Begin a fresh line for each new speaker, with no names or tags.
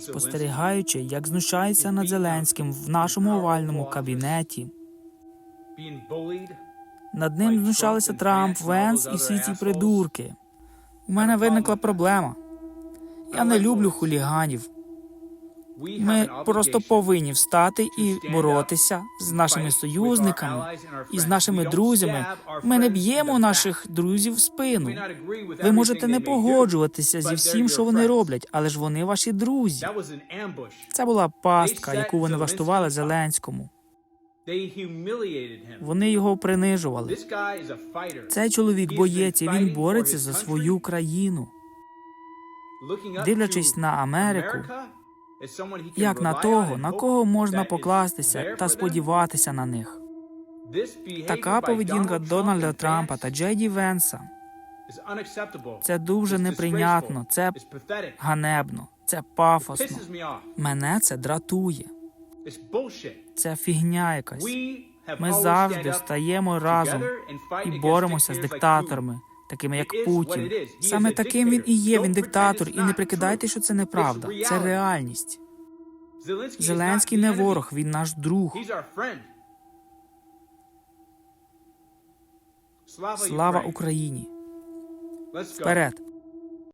спостерігаючи, як знущаються над Зеленським в нашому овальному кабінеті. Над ним знущалися Трамп, Венс і всі ці придурки. У мене виникла проблема. Я не люблю хуліганів. Ми просто повинні встати і боротися з нашими союзниками і з нашими друзями. Ми не б'ємо наших друзів в спину. Ви можете не погоджуватися зі всім, що вони роблять, але ж вони ваші друзі. Це була пастка, яку вони влаштували Зеленському. Вони його принижували. Цей чоловік боєць, він бореться за свою країну.
Дивлячись на Америку,
Як на того, на кого можна покластися та сподіватися на них. Така поведінка Дональда Трампа та Джей Венса. це дуже неприйнятно, це ганебно, це пафосно. Мене це дратує. Це фігня якась. Ми завжди стаємо разом і боремося з диктаторами, такими як Путін. Саме таким він і є. Він диктатор, і не прикидайте, що це неправда. Це реальність. Зеленський не ворог, він наш друг. Слава Україні! Вперед!